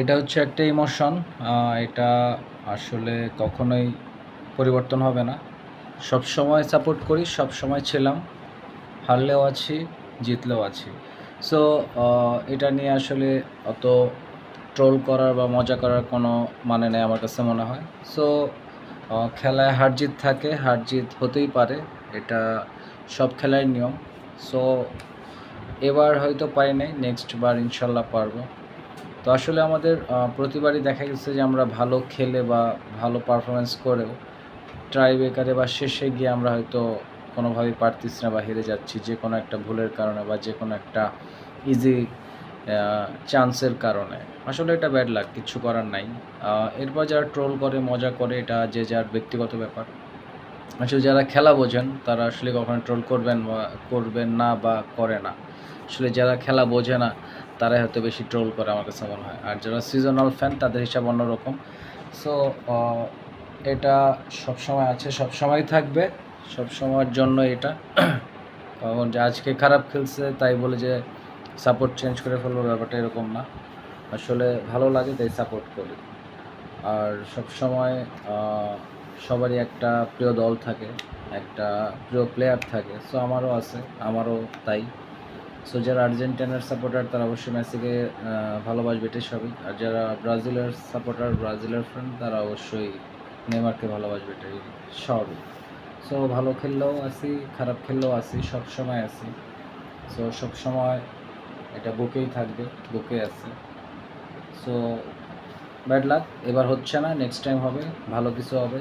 এটা হচ্ছে একটা ইমোশন এটা আসলে কখনোই পরিবর্তন হবে না। সব সময় সাপোর্ট করি, সব সময় ছিলাম, হারলেও আছি, জিতলেও আছি। সো এটা নিয়ে আসলে অত ট্রোল করার বা মজা করার কোনো মানে নেই আমার কাছে মনে হয়। সো খেলায় হার জিত থাকে, হার জিত হতেই পারে, এটা সব খেলার নিয়ম। সো এবার হয়তো পাই নাই নেক্সট বার ইনশাল্লাহ পারব। তো আসলে আমাদের প্রতিবারই দেখা গেছে যে আমরা ভালো খেলে বা ভালো পারফরমেন্স করেও ট্রাই বেকারে বা শেষে গিয়ে আমরা হয়তো কোনোভাবেই পারতিস না বা হেরে যাচ্ছি যে কোনো একটা ভুলের কারণে বা যে কোনো একটা ইজি চান্সের কারণে। আসলে এটা ব্যাড লাগ কিছু করার নাই। এরপর যারা ট্রোল করে, মজা করে, এটা যে যার ব্যক্তিগত ব্যাপার আসলে যারা খেলা বোঝেন, তারা আসলে কখনো ট্রোল করবেন করবেন না বা করে না। আসলে যারা খেলা বোঝে না, তারাই হয়তো বেশি ট্রোল করে আমার কাছে মনে হয়। আর যারা সিজনাল ফ্যান তাদের হিসাব অন্যরকম। সো এটা সব সময় আছে সব সময় থাকবে সব সময়ের জন্য এটা। কারণ যে আজকে খারাপ খেলছে, তাই বলে যে সাপোর্ট চেঞ্জ করে ফেলব ব্যাপারটা এরকম না। আসলে ভালো লাগে, তাই সাপোর্ট করি। আর সব সময় সবারই একটা প্রিয় দল থাকে, একটা প্রিয় প্লেয়ার থাকে সো আমারও আছে, আমারও তাই। সো যারা আর্জেন্টিনার সাপোর্টার তারা অবশ্যই মেসিকে ভালোবাসবে এটাই সবই। আর যারা ব্রাজিলের সাপোর্টার ব্রাজিলের ফ্রেন্ড তারা অবশ্যই নেমারকে ভালোবাসবে এটাই স্বাভাবিক সো ভালো খেললেও আছি, খারাপ খেললেও আছি, সব সময় আছি। সো সব সময় এটা বুকেই থাকবে, বুকে আছে। সো ব্যাড লাক এবার হচ্ছে না নেক্সট টাইম হবে, ভালো কিছু হবে।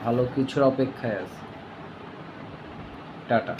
ভালো কিছুর অপেক্ষায় আছে। টাটা।